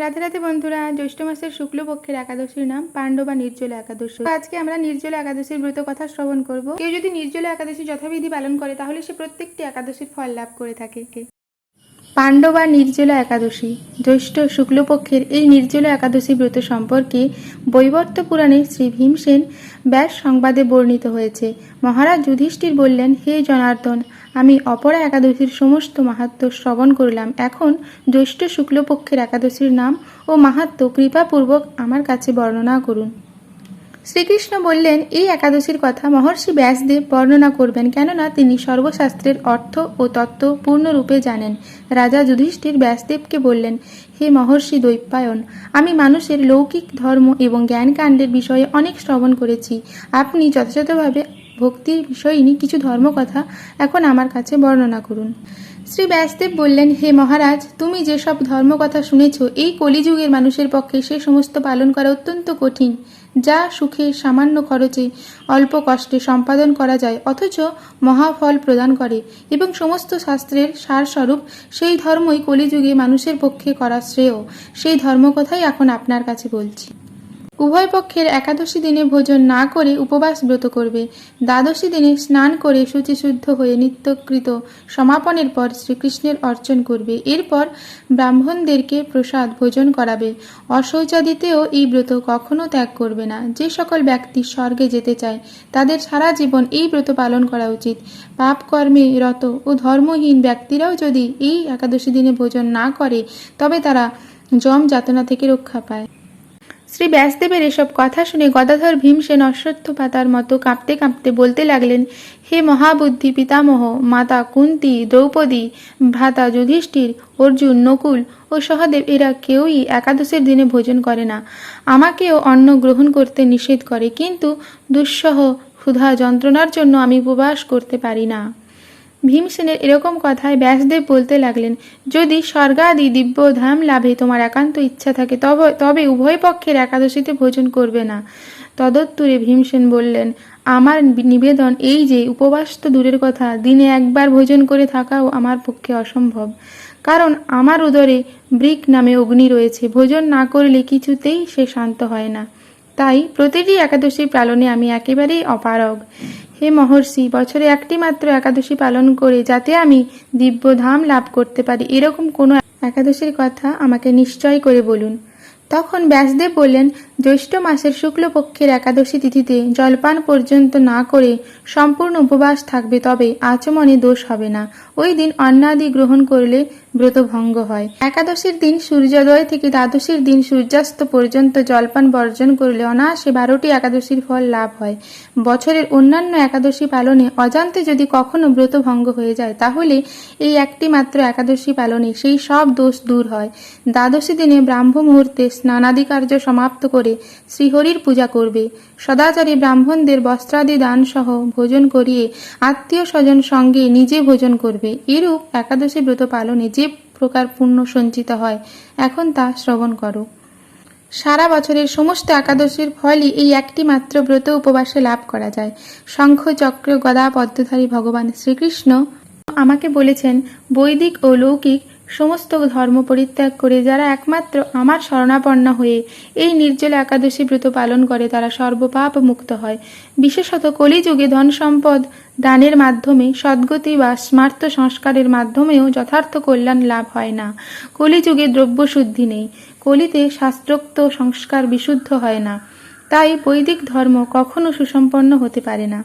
রাতে রাতে বন্ধুরা, জ্যৈষ্ঠ মাসের শুক্লপক্ষের একাদশীর নাম পাণ্ডবা নির্জল একাদশী। আজকে আমরা নির্জল একাদশীর ব্রত কথা শ্রবণ করব। কেউ যদি নির্জল একাদশী যথাবিধি পালন করে, তাহলে সে প্রত্যেকটি একাদশীর ফল লাভ করে থাকে। পাণ্ডবা নির্জলা একাদশী। জ্যৈষ্ঠ শুক্লপক্ষের এই নির্জলা একাদশী ব্রত সম্পর্কে বৈবর্ত পুরাণে শ্রী ভীমসেন ব্যাস সংবাদে বর্ণিত হয়েছে। মহারাজ যুধিষ্ঠির বললেন, হে জনার্দন, আমি অপরা একাদশীর সমস্ত মাহাত্ম্য শ্রবণ করলাম। এখন জ্যৈষ্ঠ শুক্লপক্ষের একাদশীর নাম ও মাহাত্ম্য কৃপাপূর্বক আমার কাছে বর্ণনা করুন। শ্রীকৃষ্ণ বললেন, এই একাদশীর কথা মহর্ষি ব্যাসদেব বর্ণনা করবেন কেননা তিনি সর্বশাস্ত্রের অর্থ ও তত্ত্ব পূর্ণরূপে জানেন। রাজা যুধিষ্ঠির ব্যাসদেবকে বললেন, হে মহর্ষি দৈপায়ন, আমি মানুষের লৌকিক ধর্ম এবং জ্ঞানকাণ্ডের বিষয়ে অনেক শ্রবণ করেছি। আপনি যথাযথভাবে ভক্তির বিষয়িনী কিছু ধর্মকথা এখন আমার কাছে বর্ণনা করুন। শ্রী ব্যাসদেব বললেন, হে মহারাজ, তুমি যেসব ধর্মকথা শুনেছ, এই কলিযুগের মানুষের পক্ষে সে সমস্ত পালন করা অত্যন্ত কঠিন। যা সুখে সামান্য খরচে অল্প কষ্টে সম্পাদন করা যায়, অথচ মহাফল প্রদান করে এবং সমস্ত শাস্ত্রের সারস্বরূপ সেই ধর্মই কলিযুগে মানুষের পক্ষে করা শ্রেয়। সেই ধর্মকথাই এখন আপনার কাছে বলছি। উভয় পক্ষের একাদশী দিনে ভোজন না করে উপবাস ব্রত করবে। দ্বাদশী দিনে স্নান করে শুচিশুদ্ধ হয়ে নিত্যকৃত সমাপনের পর শ্রীকৃষ্ণের অর্চন করবে। এরপর ব্রাহ্মণদেরকে প্রসাদ ভোজন করাবে। অশৌচাদিতেও এই ব্রত কখনো ত্যাগ করবে না। যে সকল ব্যক্তি স্বর্গে যেতে চায়, তাদের সারা জীবন এই ব্রত পালন করা উচিত। পাপ কর্মে রত ও ধর্মহীন ব্যক্তিরাও যদি এই একাদশী দিনে ভোজন না করে, তবে তারা যম যাতনা থেকে রক্ষা পায়। শ্রী ব্যাসদেবের এসব কথা শুনে গদাধর ভীমসেন অশ্বত্থ পাতার মতো কাঁপতে কাঁপতে বলতে লাগলেন, হে মহাবুদ্ধি পিতামহ, মাতা কুন্তি, দ্রৌপদী, ভ্রাতা যুধিষ্ঠির, অর্জুন, নকুল ও সহদেব, এরা কেউই একাদশের দিনে ভোজন করে না। আমাকেও অন্ন গ্রহণ করতে নিষেধ করে, কিন্তু দুঃসহ ক্ষুধা যন্ত্রণার জন্য আমি উপবাস করতে পারি না। ভীমসেনের এরকম কথায় ব্যাসদেব বলতে লাগলেন, যদি স্বর্গাদি দিব্য ধাম লাভে তোমার একান্ত ইচ্ছা থাকে, তবে তবে উভয় পক্ষের একাদশীতে ভোজন করবে না। তদত্তুরে ভীমসেন বললেন, আমার নিবেদন এই যে, উপবাস তো দূরের কথা, দিনে একবার ভোজন করে থাকাও আমার পক্ষে অসম্ভব। কারণ আমার উদরে ব্রিক নামে অগ্নি রয়েছে, ভোজন না করলে কিছুতেই সে শান্ত হয় না। তাই প্রতিটি একাদশী পালনে আমি একেবারেই অপারগ। হে মহর্ষি, বছরে একটি মাত্র একাদশী পালন করে যাতে আমি দিব্য ধাম লাভ করতে পারি। এরকম কোনো একাদশীর কথা আমাকে নিশ্চয় করে বলুন। তখন ব্যাসদেব বললেন জ্যৈষ্ঠ মাসের শুক্লপক্ষের একাদশী তিথিতে জলপান পর্যন্ত না করে সম্পূর্ণ উপবাস থাকবে তবে আচমনে দোষ হবে না। ওই দিন অন্নাদি গ্রহণ করলে ব্রত ভঙ্গ হয়। একাদশীর দিন সূর্যোদয় থেকে দ্বাদশীর দিন সূর্যাস্ত পর্যন্ত জলপান বর্জন করলে অনায়াসে বারোটি একাদশীর ফল লাভ হয়। বছরের অন্যান্য একাদশী পালনে অজান্তে যদি কখনো ব্রত ভঙ্গ হয়ে যায়, তাহলে এই একটি মাত্র একাদশী পালনে সেই সব দোষ দূর হয়। দ্বাদশী দিনে ব্রাহ্ম মুহূর্তে স্নানাদি কার্য সমাপ্ত করে শ্রীহরির পূজা করবে। সদাচারী ব্রাহ্মণদের বস্ত্রাদি দান সহ ভোজন করিয়ে আত্মীয় স্বজন সঙ্গে নিজে ভোজন করবে। এরূপ একাদশী ব্রত পালনে যে প্রকার পুণ্য সঞ্চিত হয়, এখন তা শ্রবণ করো। সারা বছরের সমস্ত একাদশীর ফলই এই একটি মাত্র ব্রত উপবাসে লাভ করা যায়। শঙ্খ, চক্র, গদা, পদ্মধারী ভগবান শ্রীকৃষ্ণ আমাকে বলেছেন, বৈদিক ও লৌকিক সমস্ত ধর্ম পরিত্যাগ করে যারা একমাত্র আমার শরণাপন্ন হয়ে এই নির্জল একাদশী ব্রত পালন করে, তারা সর্বপাপ মুক্ত হয়। বিশেষত কলিযুগে ধন সম্পদ দানের মাধ্যমে, সদ্গতি বা স্মার্ত সংস্কারের মাধ্যমেও যথার্থ কল্যাণ লাভ হয় না। কলিযুগে দ্রব্যশুদ্ধি নেই। কলিতে শাস্ত্রোক্ত সংস্কার বিশুদ্ধ হয় না। তাই বৈদিক ধর্ম কখনো সুসম্পন্ন হতে পারে না।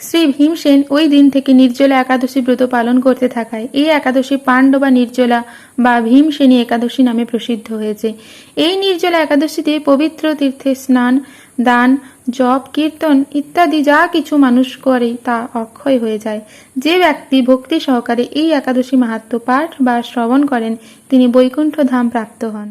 শ্রী ভীমসেন ওই দিন থেকে নির্জলা একাদশী ব্রত পালন করতে থাকায় এই একাদশী পাণ্ডবা নির্জলা বা ভীমসেনী একাদশী নামে প্রসিদ্ধ হয়েছে। এই নির্জলা একাদশীতে পবিত্র তীর্থে স্নান, দান, জপ, কীর্তন ইত্যাদি যা কিছু মানুষ করে তা অক্ষয় হয়ে যায়। যে ব্যক্তি ভক্তি সহকারে এই একাদশী মাহাত্ম্য পাঠ বা শ্রবণ করেন, তিনি বৈকুণ্ঠ ধাম প্রাপ্ত হন।